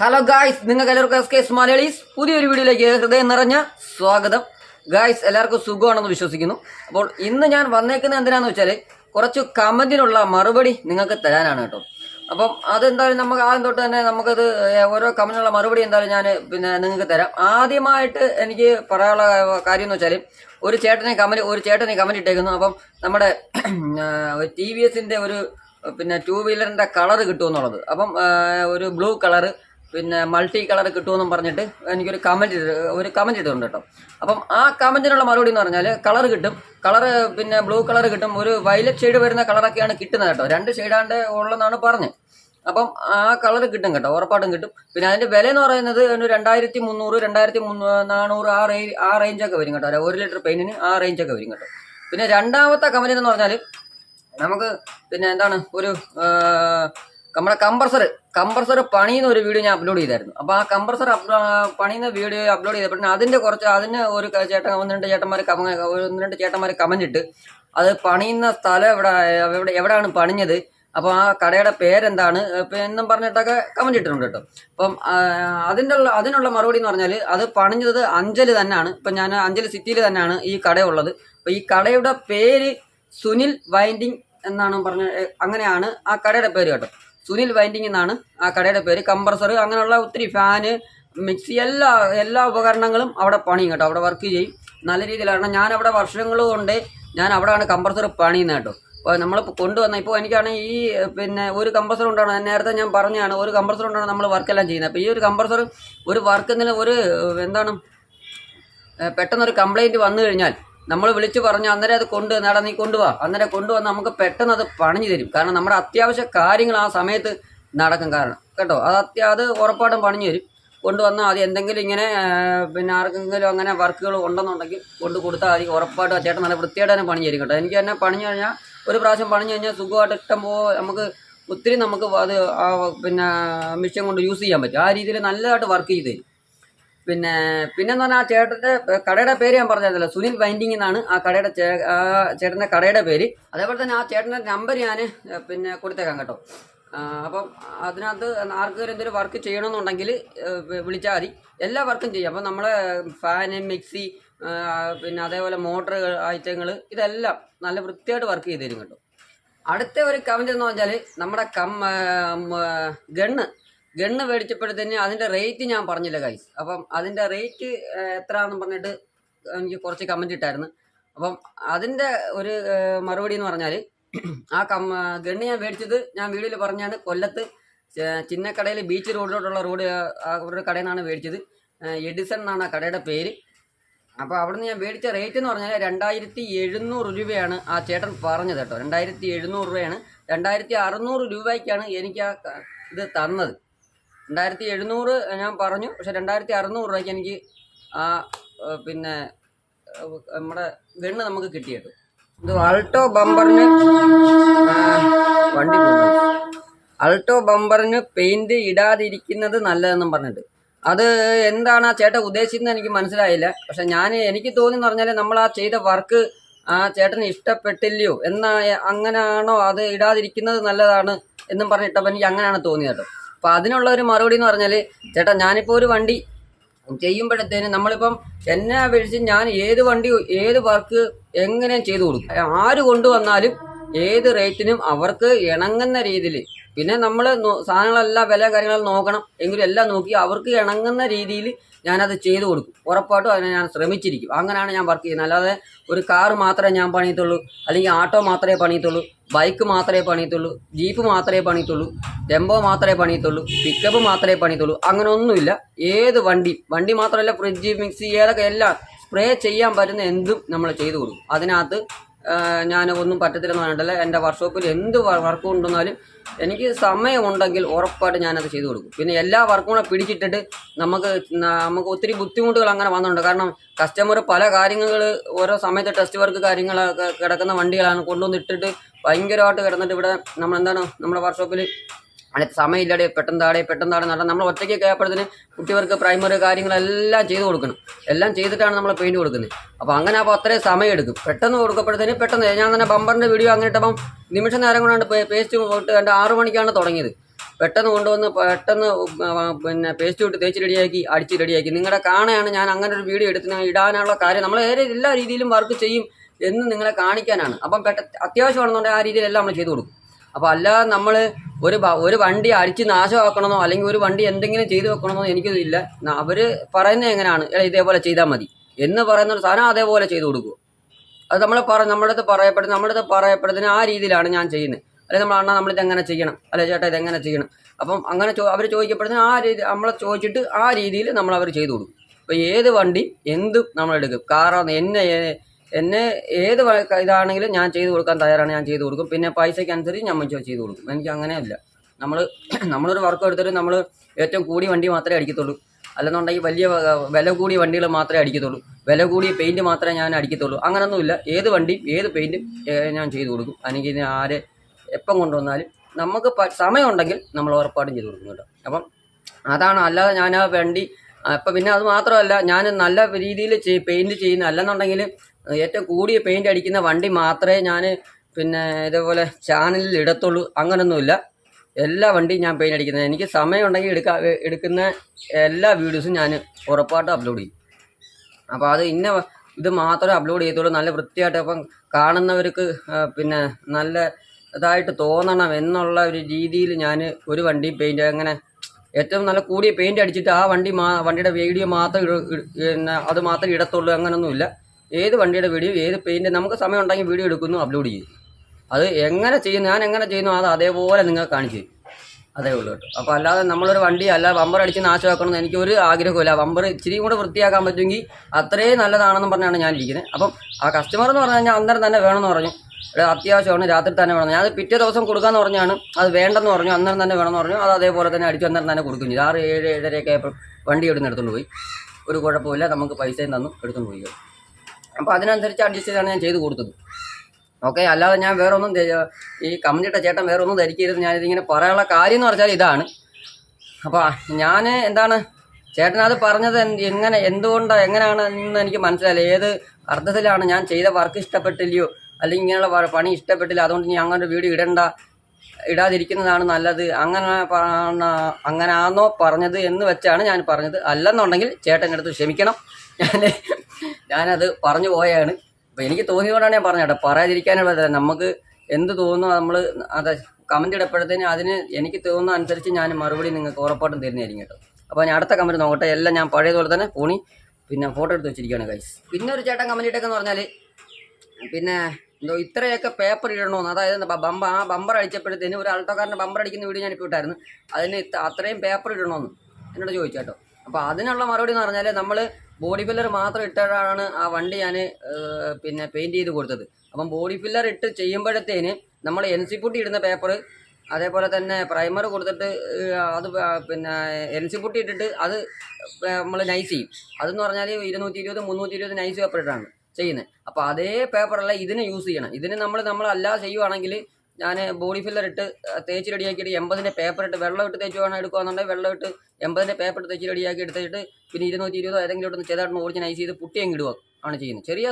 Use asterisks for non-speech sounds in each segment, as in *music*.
Hello guys നിങ്ങൾക്ക് എല്ലാവർക്കും S K S Malayalees പുതിയൊരു വീഡിയോയിലേക്ക് ഹൃദയം നിറഞ്ഞ സ്വാഗതം. ഗായ്സ് എല്ലാവർക്കും സുഖമാണെന്ന് വിശ്വസിക്കുന്നു. അപ്പോൾ ഇന്ന് ഞാൻ വന്നേക്കുന്നത് എന്തിനാന്ന് വെച്ചാൽ കുറച്ച് കമന്റിനുള്ള മറുപടി നിങ്ങൾക്ക് തരാനാണ് കേട്ടോ. അപ്പം അതെന്തായാലും നമുക്ക് ആദ്യം തൊട്ട് തന്നെ നമുക്കത് ഓരോ കമന്റിനുള്ള മറുപടി എന്തായാലും ഞാൻ പിന്നെ നിങ്ങൾക്ക് തരാം. ആദ്യമായിട്ട് എനിക്ക് പറയാനുള്ള കാര്യം എന്ന് വെച്ചാൽ ഒരു ചേട്ടനെ കമന്റ് ഒരു ചേട്ടനെ കമന്റ് ഇട്ടേക്കുന്നു. അപ്പം നമ്മുടെ ടി വി എസിന്റെ ഒരു പിന്നെ ടൂ വീലറിന്റെ കളർ കിട്ടുമെന്നുള്ളത്. അപ്പം ഒരു ബ്ലൂ കളറ് പിന്നെ മൾട്ടി കളർ കിട്ടുമെന്നും പറഞ്ഞിട്ട് എനിക്കൊരു കമന്റ് ഒരു കമന്റ് ചെയ്തിട്ടുണ്ട് കേട്ടോ. അപ്പം ആ കമന്റിനുള്ള മറുപടി എന്ന് പറഞ്ഞാൽ കളർ കിട്ടും. കളർ പിന്നെ ബ്ലൂ കളർ കിട്ടും. ഒരു വയലറ്റ് ഷെയ്ഡ് വരുന്ന കളറൊക്കെയാണ് കിട്ടുന്നത് കേട്ടോ. രണ്ട് ഷെയ്ഡാണ്ട് ഉള്ളതെന്നാണ് പറഞ്ഞത്. അപ്പം ആ കളർ കിട്ടും കേട്ടോ. ഉറപ്പായിട്ടും കിട്ടും. പിന്നെ അതിന്റെ വില എന്ന് പറയുന്നത് രണ്ടായിരത്തി മുന്നൂറ് രണ്ടായിരത്തി നാനൂറ് ആ റേഞ്ച് ആ റേഞ്ചൊക്കെ വരും കേട്ടോ. ഒരു ലിറ്റർ പെയിന്റിന് ആ റേഞ്ചൊക്കെ വരും കേട്ടോ. പിന്നെ രണ്ടാമത്തെ കമന്റ് എന്ന് പറഞ്ഞാൽ നമുക്ക് പിന്നെ എന്താണ് ഒരു നമ്മുടെ കമ്പ്രസർ കമ്പ്രസർ പണിയുന്ന ഒരു വീഡിയോ ഞാൻ അപ്ലോഡ് ചെയ്തായിരുന്നു. അപ്പോൾ ആ കംപ്രസർ പണിയുന്ന വീഡിയോ അപ്ലോഡ് ചെയ്തപ്പോൾ അതിന്റെ കുറച്ച് അതിന് ഒരു ചേട്ടൻ ഒന്ന് രണ്ട് ചേട്ടന്മാർ കമ ഒന്ന് രണ്ട് ചേട്ടന്മാർ കമന്റ് ഇട്ട് അത് പണിയുന്ന സ്ഥലം എവിടെ എവിടെ എവിടെയാണ് പണിഞ്ഞത്? അപ്പോൾ ആ കടയുടെ പേരെന്താണ്? എന്നും പറഞ്ഞിട്ടൊക്കെ കമന്റ് ഇട്ടിട്ടുണ്ട് കേട്ടോ. അപ്പം അതിന്റെ ഉള്ള അതിനുള്ള മറുപടി എന്ന് പറഞ്ഞാൽ അത് പണിഞ്ഞത് അഞ്ചൽ തന്നെയാണ് ഇപ്പം ഞാൻ അഞ്ചൽ സിറ്റിയിൽ തന്നെയാണ് ഈ കടയുള്ളത്. അപ്പോൾ ഈ കടയുടെ പേര് സുനിൽ വൈൻഡിങ് എന്നാണ് പറഞ്ഞ അങ്ങനെയാണ് ആ കടയുടെ പേര് കേട്ടോ. സുനിൽ വൈൻഡിങ് എന്നാണ് ആ കടയുടെ പേര്. കംപ്രസർ അങ്ങനെയുള്ള ഒത്തിരി ഫാന് മിക്സി എല്ലാ എല്ലാ ഉപകരണങ്ങളും അവിടെ പണിയും കേട്ടോ. അവിടെ വർക്ക് ചെയ്യും. നല്ല രീതിയിൽ കാരണം ഞാൻ അവിടെ വർഷങ്ങൾ കൊണ്ട് ഞാൻ അവിടെയാണ് കംപ്രസർ പണിയുന്നത് കേട്ടോ. അപ്പോൾ നമ്മൾ കൊണ്ടുവന്ന ഇപ്പോൾ എനിക്കാണെങ്കിൽ ഈ പിന്നെ ഒരു കംപ്രസർ ഉണ്ടാണ് നേരത്തെ ഞാൻ പറഞ്ഞാണ് ഒരു കംപ്രസർ ഉണ്ടാണ് നമ്മൾ വർക്കെല്ലാം ചെയ്യുന്നത്. അപ്പോൾ ഈ ഒരു കംപ്രസർ ഒരു വർക്ക് ഒരു എന്താണ് പെട്ടെന്നൊരു കംപ്ലൈന്റ് വന്നു കഴിഞ്ഞാൽ നമ്മൾ വിളിച്ചു പറഞ്ഞു അന്നേരം അത് കൊണ്ട് നേടാ നീ കൊണ്ടുപോവാ അന്നേരം കൊണ്ടുവന്ന് നമുക്ക് പെട്ടെന്ന് അത് പണിഞ്ഞു തരും. കാരണം നമ്മുടെ അത്യാവശ്യ കാര്യങ്ങൾ ആ സമയത്ത് നടക്കും കാരണം. കേട്ടോ? അത് അത്യാ അത് ഉറപ്പായിട്ടും പണിഞ്ഞു തരും. കൊണ്ടുവന്നാൽ അത് എന്തെങ്കിലും ഇങ്ങനെ പിന്നെ ആർക്കെങ്കിലും അങ്ങനെ വർക്കുകൾ ഉണ്ടെന്നുണ്ടെങ്കിൽ കൊണ്ട് കൊടുത്താൽ മതി ഉറപ്പായിട്ടും ആ ചേട്ടൻ നല്ല വൃത്തിയായിട്ട് തന്നെ പണിഞ്ഞു തരും കേട്ടോ. എനിക്ക് തന്നെ പണിഞ്ഞു കഴിഞ്ഞാൽ ഒരു പ്രാവശ്യം പണിഞ്ഞു കഴിഞ്ഞാൽ സുഖമായിട്ട് ഇഷ്ടം പോ നമുക്ക് ഒത്തിരി നമുക്ക് അത് പിന്നെ മിഷൻ കൊണ്ട് യൂസ് ചെയ്യാൻ പറ്റും. ആ രീതിയിൽ നല്ലതായിട്ട് വർക്ക് ചെയ്ത് തരും. പിന്നെ പിന്നെന്ന് പറഞ്ഞാൽ ആ ചേട്ടന്റെ കടയുടെ പേര് ഞാൻ പറഞ്ഞിരുന്നല്ലോ സുനിൽ വൈൻഡിങ് എന്നാണ് ആ കടയുടെ ചേ- ആ ചേട്ടന്റെ കടയുടെ പേര്. അതേപോലെ തന്നെ ആ ചേട്ടന്റെ നമ്പർ ഞാൻ പിന്നെ കൊടുത്തേക്കാം കേട്ടോ. അപ്പം അതിനകത്ത് ആർക്കെങ്കിലും എന്തെങ്കിലും വർക്ക് ചെയ്യണമെന്നുണ്ടെങ്കിൽ വിളിച്ചാൽ മതി. എല്ലാ വർക്കും ചെയ്യും. അപ്പം നമ്മളെ ഫാന് മിക്സി പിന്നെ അതേപോലെ മോട്ടർ ഐറ്റങ്ങൾ ഇതെല്ലാം നല്ല വൃത്തിയായിട്ട് വർക്ക് ചെയ്ത് തരും കേട്ടോ. അടുത്ത ഒരു കമന്റ് എന്ന് പറഞ്ഞാൽ നമ്മുടെ കം ഗണ്ണ്. ഗണ്ണ് മേടിച്ചപ്പോഴത്തേന് അതിന്റെ റേറ്റ് ഞാൻ പറഞ്ഞില്ല ഗൈസ് അപ്പം അതിന്റെ റേറ്റ് എത്രയാണെന്ന് പറഞ്ഞിട്ട് എനിക്ക് കുറച്ച് കമന്റ് ഇട്ടായിരുന്നു. അപ്പം അതിന്റെ ഒരു മറുപടി എന്ന് പറഞ്ഞാൽ ആ കം ഗണ്ണ് ഞാൻ മേടിച്ചത് ഞാൻ വീഡിയോയിൽ പറഞ്ഞാണ് കൊല്ലത്ത് ചിന്നക്കടയിൽ ബീച്ച് റോഡിലോട്ടുള്ള റോഡ് അവരുടെ കടയിൽ നിന്നാണ് മേടിച്ചത് എഡിസൺ എന്നാണ് ആ കടയുടെ പേര്. അപ്പോൾ അവിടുന്ന് ഞാൻ മേടിച്ച റേറ്റ് എന്ന് പറഞ്ഞാൽ രണ്ടായിരത്തി എഴുന്നൂറ് രൂപയാണ് ആ ചേട്ടൻ പറഞ്ഞത് കേട്ടോ. രണ്ടായിരത്തി എഴുന്നൂറ് രൂപയാണ്. രണ്ടായിരത്തി അറുന്നൂറ് രൂപയ്ക്കാണ് എനിക്ക് ആ ഇത് തന്നത്. രണ്ടായിരത്തി എഴുന്നൂറ് ഞാൻ പറഞ്ഞു. പക്ഷെ രണ്ടായിരത്തി അറുന്നൂറ് രൂപയ്ക്ക് എനിക്ക് ആ പിന്നെ നമ്മുടെ ഗണ്ണ് നമുക്ക് കിട്ടിയത്. കേട്ടോ ഇത് അൾട്ടോ ബമ്പറിന് വണ്ടി അൾട്ടോ ബമ്പറിന് പെയിന്റ് ഇടാതിരിക്കുന്നത് നല്ലതെന്നും പറഞ്ഞിട്ട്. അത് എന്താണ് ആ ചേട്ടൻ ഉദ്ദേശിക്കുന്നത് എനിക്ക് മനസ്സിലായില്ല. പക്ഷെ ഞാൻ എനിക്ക് തോന്നി എന്ന് പറഞ്ഞാൽ നമ്മൾ ആ ചെയ്ത വർക്ക് ആ ചേട്ടന് ഇഷ്ടപ്പെട്ടില്ലയോ? എന്നാ അങ്ങനെയാണോ അത് ഇടാതിരിക്കുന്നത് നല്ലതാണ് എന്നും പറഞ്ഞിട്ടപ്പോൾ എനിക്ക് അങ്ങനെയാണ് തോന്നിയത് കേട്ടോ. അപ്പോൾ അതിനുള്ള ഒരു മറുപടി എന്ന് പറഞ്ഞാൽ ചേട്ടാ ഞാനിപ്പോൾ ഒരു വണ്ടി ചെയ്യുമ്പോഴത്തേന് നമ്മളിപ്പം എന്നെ അപേക്ഷിച്ച് ഞാൻ ഏത് വണ്ടി ഏത് വർക്ക് എങ്ങനെയും ചെയ്തു കൊടുക്കും. ആര് കൊണ്ടുവന്നാലും ഏത് റേറ്റിനും അവർക്ക് ഇണങ്ങുന്ന രീതിയിൽ പിന്നെ നമ്മൾ സാധനങ്ങളെല്ലാം വില കാര്യങ്ങളും നോക്കണം. എങ്കിലും എല്ലാം നോക്കി അവർക്ക് ഇണങ്ങുന്ന രീതിയിൽ ഞാനത് ചെയ്തു കൊടുക്കും. ഉറപ്പായിട്ടും അതിനെ ഞാൻ ശ്രമിച്ചിരിക്കും. അങ്ങനെയാണ് ഞാൻ വർക്ക് ചെയ്യുന്നത്. അല്ലാതെ ഒരു കാർ മാത്രമേ ഞാൻ പണിയത്തുള്ളൂ. അല്ലെങ്കിൽ ആട്ടോ മാത്രമേ പണിയത്തുള്ളൂ. ബൈക്ക് മാത്രമേ പണിയത്തുള്ളൂ. ജീപ്പ് മാത്രമേ പണിയത്തുള്ളൂ. ടെമ്പോ മാത്രമേ പണിയത്തുള്ളൂ. പിക്കപ്പ് മാത്രമേ പണിയത്തുള്ളൂ. അങ്ങനെ ഒന്നുമില്ല ഏത് വണ്ടി വണ്ടി മാത്രമല്ല ഫ്രിഡ്ജ് മിക്സി ഏതൊക്കെ എല്ലാം സ്പ്രേ ചെയ്യാൻ പറ്റുന്ന എന്തും നമ്മൾ ചെയ്തു കൊടുക്കും. അതിനകത്ത് ഞാൻ ഒന്നും പറ്റത്തില്ലെന്ന് പറഞ്ഞിട്ടല്ല. എന്റെ വർക്ക്ഷോപ്പിൽ എന്ത് വർക്ക് കൊണ്ടുവന്നാലും എനിക്ക് സമയമുണ്ടെങ്കിൽ ഉറപ്പായിട്ട് ഞാനത് ചെയ്തു കൊടുക്കും. പിന്നെ എല്ലാ വർക്കും കൂടെ പിടിച്ചിട്ടിട്ട് നമുക്ക് നമുക്ക് ഒത്തിരി ബുദ്ധിമുട്ടുകൾ അങ്ങനെ വന്നിട്ടുണ്ട്. കാരണം കസ്റ്റമർ പല കാര്യങ്ങൾ ഓരോ സമയത്ത് ടെസ്റ്റ് വർക്ക് കാര്യങ്ങളൊക്കെ കിടക്കുന്ന വണ്ടികളാണ് കൊണ്ടുവന്നിട്ടിട്ട് ഭയങ്കരമായിട്ട് കിടന്നിട്ട് ഇവിടെ നമ്മളെന്താണ് നമ്മുടെ വർക്ക്ഷോപ്പിൽ അടുത്ത സമയമില്ലാതെ പെട്ടെന്ന് താടെ പെട്ടെന്ന് താടെ നടണം നമ്മൾ ഒറ്റയ്ക്ക് കേൾപ്പഴത്തിന് കുട്ടികൾക്ക് പ്രൈമറി കാര്യങ്ങളെല്ലാം ചെയ്ത് കൊടുക്കണം. എല്ലാം ചെയ്തിട്ടാണ് നമ്മൾ പെയിന്റ് കൊടുക്കുന്നത്. അപ്പോൾ അങ്ങനെ അപ്പോൾ അത്രയും സമയം എടുക്കും പെട്ടെന്ന് കൊടുക്കപ്പോഴത്തേന് പെട്ടെന്ന്. ഞാൻ തന്നെ ബമ്പറിന്റെ വീഡിയോ അങ്ങനെ ഇട്ടപ്പം നിമിഷ നേരം കൊണ്ടാണ് പേസ്റ്റ് പോയിട്ട് എന്റെ ആറു മണിക്കാണ് തുടങ്ങിയത്. പെട്ടെന്ന് കൊണ്ടുവന്ന് പെട്ടെന്ന് പിന്നെ പേസ്റ്റ് വിട്ട് തേച്ച് റെഡിയാക്കി അടിച്ച് റെഡിയാക്കി നിങ്ങളുടെ കാണാനാണ് ഞാൻ അങ്ങനെ ഒരു വീഡിയോ എടുത്ത് ഇടാനുള്ള കാര്യം. നമ്മൾ എല്ലാ രീതിയിലും വർക്ക് ചെയ്യും എന്ന് നിങ്ങളെ കാണിക്കാനാണ്. അപ്പം പെട്ട അത്യാവശ്യമാണെന്നുണ്ടെങ്കിൽ ആ രീതിയിലെല്ലാം നമ്മൾ ചെയ്തു കൊടുക്കും. അപ്പോൾ അല്ലാതെ നമ്മൾ ഒരു ഒരു വണ്ടി അടിച്ച് നാശമാക്കണമെന്നോ അല്ലെങ്കിൽ ഒരു വണ്ടി എന്തെങ്കിലും ചെയ്തു വെക്കണമെന്നോ എനിക്കിതില്ല. അവർ പറയുന്നത് എങ്ങനെയാണ്? "എടാ, ഇതേപോലെ ചെയ്താൽ മതി. എന്ന് പറയുന്ന ഒരു സാധനം അതേപോലെ ചെയ്തു കൊടുക്കുക. അത് നമ്മൾ പറ നമ്മുടെ അടുത്ത് പറയപ്പെടുന്ന നമ്മുടെ അടുത്ത് പറയപ്പെടുന്നതിന് ആ രീതിയിലാണ് ഞാൻ ചെയ്യുന്നത്. അല്ലെങ്കിൽ നമ്മൾ അണ്ണാ നമ്മളിത് എങ്ങനെ ചെയ്യണം? അല്ലെ ചേട്ടാ ഇത് എങ്ങനെ ചെയ്യണം? അപ്പം അങ്ങനെ ചോ അവർ ചോദിക്കപ്പെടുന്ന ആ രീതി നമ്മളെ ചോദിച്ചിട്ട് ആ രീതിയിൽ നമ്മൾ അവർ ചെയ്തു കൊടുക്കും. അപ്പോൾ ഏത് വണ്ടി എന്തും നമ്മളെടുക്കും. കാറാണ് എന്നെ എന്നെ ഏത് ഇതാണെങ്കിലും ഞാൻ ചെയ്തു കൊടുക്കാൻ തയ്യാറാണ് ഞാൻ ചെയ്തു കൊടുക്കും. പിന്നെ പൈസയ്ക്ക് അനുസരിച്ച് ഞാൻ ചെയ്തു കൊടുക്കും. എനിക്ക് അങ്ങനെയല്ല. നമ്മൾ *clears throat* നമ്മളൊരു വർക്ക് എടുത്തിട്ട് നമ്മൾ ഏറ്റവും കൂടിയ വണ്ടി മാത്രമേ അടിക്കത്തുള്ളൂ. അല്ലെന്നുണ്ടെങ്കിൽ വലിയ വില കൂടിയ വണ്ടികൾ മാത്രമേ അടിക്കത്തുള്ളൂ. വില കൂടിയ പെയിന്റ് മാത്രമേ ഞാൻ അടിക്കത്തുള്ളൂ. അങ്ങനൊന്നുമില്ല ഏത് വണ്ടിയും ഏത് പെയിന്റും ഞാൻ ചെയ്തു കൊടുക്കും. അല്ലെങ്കിൽ ആരെ എപ്പം കൊണ്ടുവന്നാലും നമുക്ക് സമയമുണ്ടെങ്കിൽ നമ്മൾ ഉറപ്പായിട്ടും ചെയ്തു കൊടുക്കും കേട്ടോ. അപ്പം അതാണ്. അല്ലാതെ ഞാൻ ആ വണ്ടി അപ്പം പിന്നെ അത് മാത്രമല്ല ഞാൻ നല്ല രീതിയിൽ പെയിന്റ് ചെയ്യുന്ന അല്ലെന്നുണ്ടെങ്കിൽ ഏറ്റവും കൂടിയ പെയിന്റ് അടിക്കുന്ന വണ്ടി മാത്രമേ ഞാൻ പിന്നെ ഇതേപോലെ ചാനലിൽ ഇടത്തുള്ളൂ. അങ്ങനൊന്നുമില്ല. എല്ലാ വണ്ടിയും ഞാൻ പെയിന്റ് അടിക്കുന്നത്. എനിക്ക് സമയമുണ്ടെങ്കിൽ എടുക്കാ എടുക്കുന്ന എല്ലാ വീഡിയോസും ഞാൻ ഉറപ്പായിട്ട് അപ്ലോഡ് ചെയ്യും. അപ്പോൾ അത് ഇന്ന ഇത് മാത്രമേ അപ്ലോഡ് ചെയ്യത്തുള്ളൂ. നല്ല വൃത്തിയായിട്ട് അപ്പം കാണുന്നവർക്ക് പിന്നെ നല്ല ഇതായിട്ട് തോന്നണം എന്നുള്ള ഒരു രീതിയിൽ ഞാൻ ഒരു വണ്ടി പെയിന്റ് അങ്ങനെ ഏറ്റവും നല്ല കൂടിയ പെയിന്റ് അടിച്ചിട്ട് ആ വണ്ടി മാ വണ്ടിയുടെ വീഡിയോ മാത്രം പിന്നെ അത് മാത്രമേ ഇടത്തുള്ളൂ. അങ്ങനൊന്നുമില്ല. ഏത് വണ്ടിയുടെ വീഡിയോ ഏത് പെയിന്റ് നമുക്ക് സമയം ഉണ്ടെങ്കിൽ വീഡിയോ എടുക്കുന്നു അപ്ലോഡ് ചെയ്യും. അത് എങ്ങനെ ചെയ്യുന്നു ഞാൻ എങ്ങനെ ചെയ്യുന്നു അത് അതേപോലെ നിങ്ങൾ കാണിച്ചു അതേ ഉള്ളൂ കേട്ടോ. അപ്പോൾ അല്ലാതെ നമ്മളൊരു വണ്ടി അല്ല ബമ്പർ അടിച്ച് നാശമാക്കണമെന്ന് എനിക്ക് ഒരു ആഗ്രഹമില്ല ബമ്പർ ഇച്ചിരി കൂടെ വൃത്തിയാക്കാൻ പറ്റുമെങ്കിൽ അത്രയും നല്ലതാണെന്ന് പറഞ്ഞാണ് ഞാൻ ഇരിക്കുന്നത്. അപ്പം ആ കസ്റ്റമർ എന്ന് പറഞ്ഞു കഴിഞ്ഞാൽ അന്നേരം തന്നെ വേണമെന്ന് പറഞ്ഞു. അത്യാവശ്യമാണ് രാത്രി തന്നെ വേണം ഞാൻ പിറ്റേ ദിവസം കൊടുക്കാന്ന് പറഞ്ഞാണ് അത് വേണ്ടെന്ന് പറഞ്ഞു. അന്നേരം തന്നെ വേണമെന്ന് പറഞ്ഞു. അത് അതേപോലെ തന്നെ അടിച്ചു അന്നേരം തന്നെ കൊടുക്കും ചെയ്തു. ആറ് ഏഴ് ഏഴരയൊക്കെ ആയപ്പോൾ വണ്ടി എടുത്ത് എടുത്തുകൊണ്ട് പോയി. ഒരു കുഴപ്പമില്ല നമുക്ക് പൈസയും തന്നു എടുത്തുകൊണ്ട് പോയി. അപ്പോൾ അതിനനുസരിച്ച് അഡ്ജസ്റ്റ് ചെയ്താണ് ഞാൻ ചെയ്ത് കൊടുത്തത്. ഓക്കെ അല്ലാതെ ഞാൻ വേറെ ഒന്നും ഈ കമ്പനിയുടെ ചേട്ടൻ വേറെ ഒന്നും ധരിക്കരുത് ഞാനിതിങ്ങനെ പറയാനുള്ള കാര്യം എന്ന് പറഞ്ഞാൽ ഇതാണ്. അപ്പോൾ ഞാൻ എന്താണ് ചേട്ടൻ അത് പറഞ്ഞത് എങ്ങനെ എന്തുകൊണ്ടാണ് എങ്ങനെയാണ് എന്ന് എനിക്ക് മനസ്സിലായില്ല. ഏത് അർത്ഥത്തിലാണ് ഞാൻ ചെയ്ത വർക്ക് ഇഷ്ടപ്പെട്ടില്ലയോ അല്ലെങ്കിൽ ഇങ്ങനെയുള്ള പണി ഇഷ്ടപ്പെട്ടില്ല അതുകൊണ്ട് ഞാൻ അങ്ങനെ വീഡിയോ ഇടണ്ട ഇടാതിരിക്കുന്നതാണ് നല്ലത് അങ്ങനെ അങ്ങനാണോ പറഞ്ഞത് എന്ന് വെച്ചാണ് ഞാൻ പറഞ്ഞത്. അല്ലെന്നുണ്ടെങ്കിൽ ചേട്ടന്റെ അടുത്ത് ക്ഷമിക്കണം. ഞാൻ ഞാനത് പറഞ്ഞു പോയാണ്. അപ്പോൾ എനിക്ക് തോന്നിയതുകൊണ്ടാണ് ഞാൻ പറഞ്ഞത് കേട്ടോ. പറയാതിരിക്കാനുള്ള നമുക്ക് എന്ത് തോന്നുന്നു നമ്മൾ അത് കമന്റ് ഇടപ്പോഴത്തേന് അതിന് എനിക്ക് തോന്നുന്ന അനുസരിച്ച് ഞാൻ മറുപടി നിങ്ങൾക്ക് ഉറപ്പായിട്ടും തരുന്നതായിരിക്കും കേട്ടോ. അപ്പോൾ ഞാൻ അടുത്ത കമന്റ് നോക്കട്ടെ. എല്ലാം ഞാൻ പഴയതുപോലെ തന്നെ പോണി പിന്നെ ഫോട്ടോ എടുത്ത് വെച്ചിരിക്കുകയാണ് ഗൈസ് പിന്നെ ഒരു ചേട്ടൻ കമന്റ് ഇട്ടേക്കെന്ന് പറഞ്ഞാൽ പിന്നെ എന്തോ ഇത്രയൊക്കെ പേപ്പർ ഇടണമെന്ന് അതായത് ബമ്പ ആ ബമ്പർ അടിച്ചപ്പോഴത്തേന് ഒരു ആൾട്ടോക്കാരന്റെ ബമ്പർ അടിക്കുന്ന വീഡിയോ ഞാൻ ഇപ്പോൾ ഇട്ടായിരുന്നു. അതിന് അത്രയും പേപ്പർ ഇടണമെന്ന് എന്നോട് ചോദിച്ചു കേട്ടോ. അപ്പോൾ അതിനുള്ള മറുപടി എന്ന് പറഞ്ഞാൽ നമ്മൾ ബോഡി ഫില്ലർ മാത്രം ഇട്ടാണ് ആ വണ്ടി ഞാൻ പിന്നെ പെയിന്റ് ചെയ്ത് കൊടുത്തത്. അപ്പം ബോഡി ഫില്ലർ ഇട്ട് ചെയ്യുമ്പോഴത്തേന് നമ്മൾ എൻ സി പുട്ടി ഇടുന്ന പേപ്പർ അതേപോലെ തന്നെ പ്രൈമർ കൊടുത്തിട്ട് അത് പിന്നെ എൻ സി പുട്ടി ഇട്ടിട്ട് അത് നമ്മൾ നൈസ് ചെയ്യും. അതെന്ന് പറഞ്ഞാൽ ഇരുന്നൂറ്റി ഇരുപത് മുന്നൂറ്റി ഇരുപത് നൈസ് പേപ്പർ ഇട്ടാണ് ചെയ്യുന്നത്. അപ്പോൾ അതേ പേപ്പറല്ല ഇതിന് യൂസ് ചെയ്യണം. ഇതിന് നമ്മൾ അല്ലാതെ ചെയ്യുവാണെങ്കിൽ ഞാൻ ബോഡി ഫില്ലർ ഇട്ട് തേച്ച് റെഡിയാക്കിയിട്ട് എൺപതിന്റെ പേപ്പർ ഇട്ട് വെള്ളം ഇട്ട് തേച്ച് വേണം എടുക്കുകയാണെന്നുണ്ടെങ്കിൽ വെള്ളം ഇട്ട് എൺപതിന്റെ പേപ്പർ ഇട്ട് തേച്ച് റെഡിയാക്കി എടുത്തിട്ട് പിന്നെ ഇരുന്നൂറ്റി ഇരുപതോ ഏതെങ്കിലും ഇട്ടൊന്ന് ചെറുതായിട്ട് ഓടിച്ച് നൈസ് ചെയ്ത് പുട്ടി അങ്ങ് ഇടുക ആണ് ചെയ്യുന്നത്. ചെറിയ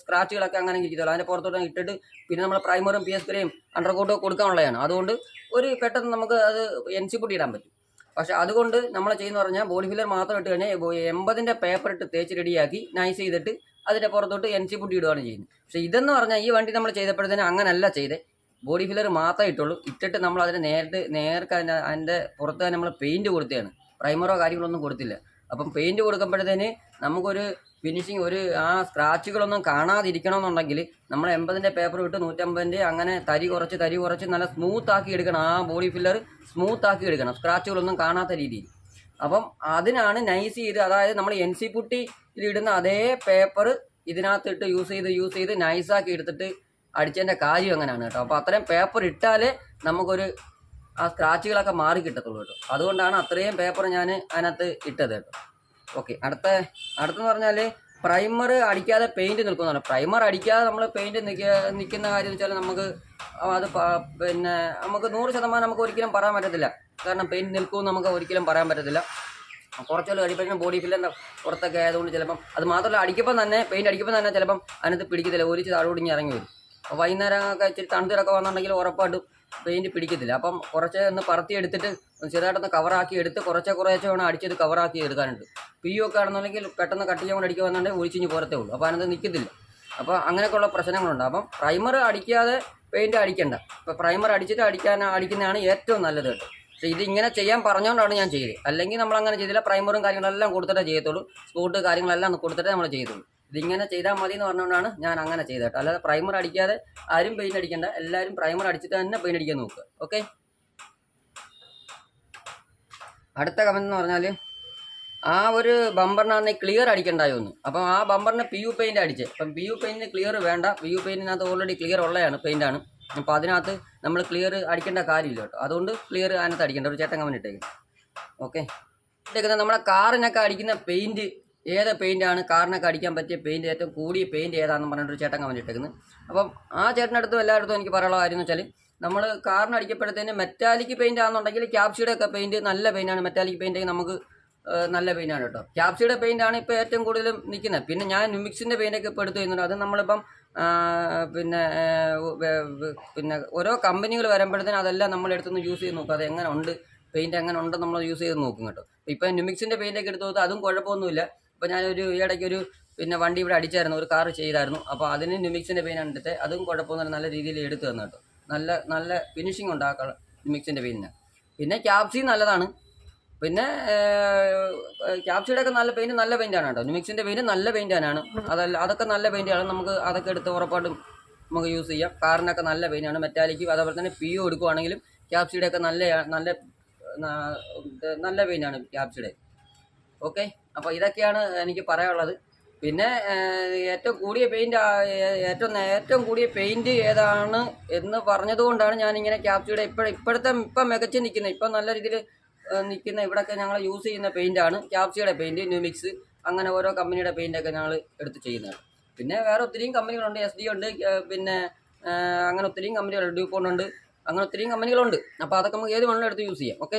സ്ക്രാച്ചുകളൊക്കെ അങ്ങനെ ഇരിക്കത്തുള്ളൂ അതിന്റെ പുറത്തോട്ട് ഇട്ടിട്ട് പിന്നെ നമ്മൾ പ്രൈമറും പി എസ് പിരെയും അണ്ടർകോട്ടും കൊടുക്കാനുള്ളതാണ്. അതുകൊണ്ട് ഒരു പെട്ടെന്ന് നമുക്ക് അത് എൻ സി പുട്ടി ഇടാൻ പറ്റും. പക്ഷെ അതുകൊണ്ട് നമ്മൾ ചെയ്യുന്ന പറഞ്ഞാൽ ബോഡി ഫില്ലർ മാത്രം ഇട്ട് കഴിഞ്ഞാൽ എൺപതിന്റെ പേപ്പർ ഇട്ട് തേച്ച് റെഡിയാക്കി നൈസ് ചെയ്തിട്ട് അതിന്റെ പുറത്തോട്ട് എൻ സി പുട്ടി ഇടുകയാണ് ചെയ്യുന്നത്. പക്ഷേ ഇതെന്ന് പറഞ്ഞാൽ ഈ വണ്ടി നമ്മൾ ചെയ്തപ്പോഴത്തേനും അങ്ങനല്ല ചെയ്തേ. ബോഡി ഫില്ലർ മാത്രമേ ഇട്ടുള്ളൂ. ഇട്ടിട്ട് നമ്മൾ അതിനെ നേരിട്ട് നേർക്ക് അതിന്റെ അതിന്റെ പുറത്ത് തന്നെ നമ്മൾ പെയിന്റ് കൊടുത്തതാണ്. പ്രൈമറോ കാര്യങ്ങളൊന്നും കൊടുത്തില്ല. അപ്പം പെയിന്റ് കൊടുക്കുമ്പോഴത്തേന് നമുക്കൊരു ഫിനിഷിങ് ഒരു ആ സ്ക്രാച്ചുകളൊന്നും കാണാതിരിക്കണമെന്നുണ്ടെങ്കിൽ നമ്മൾ എൺപതിന്റെ പേപ്പർ ഇട്ട് നൂറ്റമ്പതിന്റെ അങ്ങനെ തരി കുറച്ച് തരി കുറച്ച് നല്ല സ്മൂത്ത് ആക്കി എടുക്കണം. ആ ബോഡി ഫില്ലർ സ്മൂത്ത് ആക്കി എടുക്കണം. സ്ക്രാച്ചുകളൊന്നും കാണാത്ത രീതിയിൽ. അപ്പം അതിനാണ് നൈസ് ചെയ്ത് അതായത് നമ്മൾ എൻ സി പുട്ടിയിൽ ഇടുന്ന അതേ പേപ്പർ ഇതിനകത്തിട്ട് യൂസ് ചെയ്ത് യൂസ് ചെയ്ത് നൈസാക്കി എടുത്തിട്ട് അടിച്ചതിന്റെ കാര്യം അങ്ങനെയാണ് കേട്ടോ? അപ്പോൾ അത്രയും പേപ്പർ ഇട്ടാലേ നമുക്കൊരു ആ സ്ക്രാച്ചുകളൊക്കെ മാറി കിട്ടത്തുള്ളൂ കേട്ടോ. അതുകൊണ്ടാണ് അത്രയും പേപ്പർ ഞാൻ അതിനകത്ത് ഇട്ടത് കേട്ടോ. ഓക്കെ അടുത്ത അടുത്തെന്ന് പറഞ്ഞാൽ പ്രൈമർ അടിക്കാതെ പെയിന്റ് നിൽക്കുന്നതാണ്. പ്രൈമർ അടിക്കാതെ നമ്മൾ പെയിന്റ് നിൽക്കുക നിൽക്കുന്ന കാര്യം വെച്ചാൽ നമുക്ക് അത് പിന്നെ നമുക്ക് നൂറ് ശതമാനം നമുക്ക് ഒരിക്കലും പറയാൻ പറ്റത്തില്ല. കാരണം പെയിന്റ് നിൽക്കുമെന്ന് നമുക്ക് ഒരിക്കലും പറയാൻ പറ്റത്തില്ല. കുറച്ചുകൂടെ കഴിയുമ്പോഴേക്കും ബോഡി ഫില്ലറിന്റെ പുറത്തൊക്കെ ആയതുകൊണ്ട് ചിലപ്പം അത് മാത്രമല്ല അടിക്കുമ്പോൾ തന്നെ പെയിന്റ് അടിക്കുമ്പോൾ തന്നെ ചിലപ്പം അതിനകത്ത് പിടിക്കത്തില്ല. ഒരിച്ച് താഴോടിഞ്ഞ് ഇറങ്ങി വരും. അപ്പോൾ വൈകുന്നേരം ഒക്കെ ഇച്ചിരി തണുത്തിലൊക്കെ വന്നിട്ടുണ്ടെങ്കിൽ ഉറപ്പായിട്ടും പെയിന്റ് പിടിക്കത്തില്ല. അപ്പം കുറച്ച് ഒന്ന് പറത്തി എടുത്തിട്ട് ചെറുതായിട്ടൊന്ന് കവറാക്കി എടുത്ത് കുറച്ചേ കുറേശ്ശെ വേണം അടിച്ചത് കവറാക്കി എടുക്കാനുണ്ട്. പി യു ഒക്കെ ആണെന്നുണ്ടെങ്കിൽ പെട്ടെന്ന് കട്ട് ചെയ്യാൻ അടിക്കുക വന്നിട്ടുണ്ടെങ്കിൽ ഒഴിച്ചിഞ്ഞ് പോരത്തേ ഉള്ളൂ. അപ്പോൾ അതിനകത്ത് നിൽക്കത്തില്ല അപ്പോൾ അങ്ങനെയൊക്കെയുള്ള പ്രശ്നങ്ങളുണ്ട്. അപ്പം പ്രൈമർ അടിക്കാതെ പെയിന്റ് അടിക്കണ്ട. ഇപ്പോൾ പ്രൈമർ അടിച്ചിട്ട് അടിക്കാൻ അടിക്കുന്നതാണ് ഏറ്റവും നല്ലത് കേട്ടോ. പക്ഷേ ഇത് ഇങ്ങനെ ചെയ്യാൻ പറഞ്ഞുകൊണ്ടാണ് ഞാൻ ചെയ്തത്. അല്ലെങ്കിൽ നമ്മൾ അങ്ങനെ ചെയ്തില്ല പ്രൈമറും കാര്യങ്ങളെല്ലാം കൊടുത്തിട്ടേ ചെയ്യത്തുള്ളൂ. സ്പോട്ട് കാര്യങ്ങളെല്ലാം കൊടുത്തിട്ടേ നമ്മൾ ചെയ്തുള്ളൂ ഇതിങ്ങനെ ചെയ്താൽ മതി എന്ന് പറഞ്ഞുകൊണ്ടാണ് ഞാൻ അങ്ങനെ ചെയ്തത് കേട്ടോ. അല്ലാതെ പ്രൈമർ അടിക്കാതെ ആരും പെയിന്റ് അടിക്കണ്ട. എല്ലാവരും പ്രൈമർ അടിച്ചിട്ട് തന്നെ പെയിന്റ് അടിക്കാൻ നോക്കുക ഓക്കെ അടുത്ത കമന്റ് എന്ന് പറഞ്ഞാൽ ആ ഒരു ബമ്പറിനാണ് ക്ലിയർ അടിക്കണ്ടായോ ഒന്ന് അപ്പം ആ ബമ്പറിന് പി യു പെയിന്റ് അടിച്ച്. അപ്പം പി യു പെയിന്റിന് ക്ലിയർ വേണ്ട. പി യു പെയിന്റിനകത്ത് ഓൾറെഡി ക്ലിയർ ഉള്ളതാണ് ആണ്. അപ്പം അതിനകത്ത് നമ്മൾ ക്ലിയർ അടിക്കേണ്ട കാര്യമില്ല കേട്ടോ. അതുകൊണ്ട് ക്ലിയർ അതിനകത്ത് അടിക്കേണ്ട. ഒരു ചേട്ടൻ കമന്റ് ഇട്ടേക്കും. ഓക്കെ ഇട്ടേക്കുന്നത് നമ്മുടെ കാറിനൊക്കെ അടിക്കുന്ന പെയിന്റ് ഏത് പെയിന്റാണ് കാറിനൊക്കെ അടിക്കാൻ പറ്റിയ പെയിന്റ് ഏറ്റവും കൂടിയ പെയിന്റ് ഏതാണെന്ന് പറഞ്ഞിട്ട് ഒരു ചേട്ടൻ ഇട്ടേക്കുന്നത് അപ്പം ആ ചേട്ടന്റെ അടുത്തും എല്ലായിടത്തും എനിക്ക് പറയാനുള്ള കാര്യം എന്ന് വെച്ചാൽ നമ്മൾ കാറിന് അടിക്കപ്പെടുത്തേന് മെറ്റാലിക് പെയിന്റ് ആണെന്നുണ്ടെങ്കിൽ ക്യാപ്സിയുടെ ഒക്കെ പെയിന്റ് നല്ല പെയിന്റാണ് മെറ്റാലിക് പെയിന്റ് നമുക്ക് നല്ല പെയിന്റാണ് കേട്ടോ. ക്യാപ്സിയുടെ ആണ് ഇപ്പോൾ ഏറ്റവും കൂടുതലും നിൽക്കുന്നത് പിന്നെ ഞാൻ ന്യൂമിക്സിന്റെ പെയിന്റ് ഒക്കെ ഇപ്പോൾ എടുത്തു ചെയ്യുന്നുണ്ട് അത് നമ്മളിപ്പം പിന്നെ പിന്നെ ഓരോ കമ്പനികൾ വരുമ്പോഴത്തേനും അതെല്ലാം നമ്മൾ എടുത്തൊന്ന് യൂസ് ചെയ്ത് നോക്കും. അത് എങ്ങനെ ഉണ്ട്? പെയിന്റ് എങ്ങനെ ഉണ്ടെന്ന് നമ്മൾ യൂസ് ചെയ്ത് നോക്കും കേട്ടോ. ഇപ്പം ന്യൂമിക്സിന്റെ പെയിന്റ് ഒക്കെ എടുത്തു നോക്കുക അതും കുഴപ്പമൊന്നുമില്ല. ഇപ്പം ഞാനൊരു ഈ ഇടയ്ക്ക് ഒരു പിന്നെ വണ്ടി ഇവിടെ അടിച്ചായിരുന്നു ഒരു കാർ ചെയ്തായിരുന്നു. അപ്പോൾ അതിന് ന്യൂമിക്സിന്റെ പെയിൻ കണ്ടിട്ട് അതും കുഴപ്പമൊന്നുമില്ല നല്ല രീതിയിൽ എടുത്തു തന്നു കേട്ടോ. നല്ല നല്ല ഫിനിഷിംഗ് ഉണ്ട് ആ കളർ നുമിക്സിന്റെ പെയിനിന് പിന്നെ ക്യാപ്സി നല്ലതാണ്. പിന്നെ ക്യാപ്സിയുടെ ഒക്കെ നല്ല പെയിന്റ് നല്ല പെയിന്റാണ് കേട്ടോ. ന്യൂമിക്സിന്റെ പെയിന്റ് നല്ല പെയിന്റ് തന്നെയാണ് അതല്ല അതൊക്കെ നല്ല പെയിന്റാണ് നമുക്ക് അതൊക്കെ എടുത്ത് ഉറപ്പായിട്ടും നമുക്ക് യൂസ് ചെയ്യാം. കാറിനൊക്കെ നല്ല പെയിന്റാണ് മെറ്റാലിക്കും അതേപോലെ തന്നെ പി യു എടുക്കുവാണെങ്കിലും ക്യാപ്സിയുടെ ഒക്കെ നല്ല നല്ല നല്ല പെയിന്റാണ് ക്യാപ്സിയുടെ ഓക്കെ. അപ്പോൾ ഇതൊക്കെയാണ് എനിക്ക് പറയാനുള്ളത്. പിന്നെ ഏറ്റവും കൂടിയ പെയിന്റ് ഏറ്റവും ഏറ്റവും കൂടിയ പെയിന്റ് ഏതാണ് എന്ന് പറഞ്ഞതുകൊണ്ടാണ് ഞാൻ ഇങ്ങനെ ഇപ്പോഴും ഇപ്പോഴ ഇപ്പോഴത്തെ ഇപ്പം മികച്ച് നിൽക്കുന്നത് ഇപ്പം നല്ല രീതിയിൽ നിൽക്കുന്ന ഇവിടെയൊക്കെ ഞങ്ങൾ യൂസ് ചെയ്യുന്ന പെയിന്റ് ആണ്. ക്യാപ്സിയുടെ പെയിന്റ് ന്യൂമിക്സ് അങ്ങനെ ഓരോ കമ്പനിയുടെ പെയിന്റ് ഒക്കെ ഞങ്ങൾ എടുത്ത് ചെയ്യുന്നത് പിന്നെ വേറെ ഒത്തിരിയും കമ്പനികളുണ്ട് എസ് ഡി ഉണ്ട് പിന്നെ അങ്ങനെ ഒത്തിരിയും കമ്പനികളുണ്ട് ഉണ്ട് അങ്ങനെ ഒത്തിരിയും കമ്പനികളുണ്ട് അപ്പോൾ അതൊക്കെ നമുക്ക് ഏത് വേണമെങ്കിലും എടുത്ത് യൂസ് ചെയ്യാം? ഓക്കെ.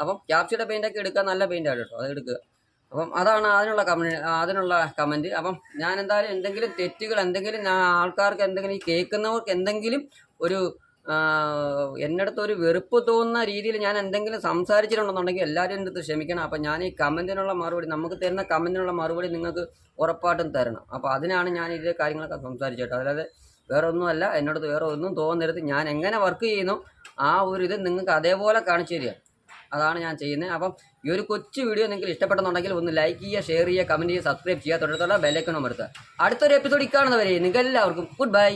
അപ്പം ക്യാപ്സിയുടെ പെയിന്റ് ഒക്കെ എടുക്കാൻ നല്ല പെയിന്റ് ആണ് കേട്ടോ. അത് എടുക്കുക. അപ്പം അതാണ് അതിനുള്ള കമന്റ് അതിനുള്ള കമന്റ്. അപ്പം ഞാൻ എന്തായാലും എന്തെങ്കിലും തെറ്റുകൾ എന്തെങ്കിലും ഞാൻ ആൾക്കാർക്ക് എന്തെങ്കിലും ഈ കേൾക്കുന്നവർക്ക് എന്തെങ്കിലും ഒരു എന്നടുത്ത് ഒരു വെറുപ്പ് തോന്നുന്ന രീതിയിൽ ഞാൻ എന്തെങ്കിലും സംസാരിച്ചിട്ടുണ്ടെന്നുണ്ടെങ്കിൽ എല്ലാവരും എന്റെ അടുത്ത് ക്ഷമിക്കണം. അപ്പം ഞാൻ ഈ കമന്റിനുള്ള മറുപടി നമുക്ക് തരുന്ന കമന്റിനുള്ള മറുപടി നിങ്ങൾക്ക് ഉറപ്പായിട്ടും തരണം. അപ്പോൾ അതിനാണ് ഞാൻ ഇതിലെ കാര്യങ്ങളൊക്കെ സംസാരിച്ചിട്ട് അതായത് വേറെ ഒന്നുമല്ല എന്നോടത്ത് വേറെ ഒന്നും തോന്നരുത്. ഞാൻ എങ്ങനെ വർക്ക് ചെയ്യുന്നു ആ ഒരു ഇത് നിങ്ങൾക്ക് അതേപോലെ കാണിച്ചു തരിക. അതാണ് ഞാൻ ചെയ്യുന്നത്. അപ്പം ഈ ഒരു കൊച്ചു വീഡിയോ നിങ്ങൾക്ക് ഇഷ്ടപ്പെടുന്നുണ്ടെങ്കിൽ ഒന്ന് ലൈക്ക് ചെയ്യുക ഷെയർ ചെയ്യുക കമന്റ് ചെയ്യുക സബ്സ്ക്രൈബ് ചെയ്യുക. തൊട്ടടുത്തുള്ള ബെല്ലൈക്കണം അമർത്തുക. അടുത്തൊരു എപ്പിസോഡ് കാണുന്നവരെ നിങ്ങൾക്ക് എല്ലാവർക്കും ഗുഡ് ബൈ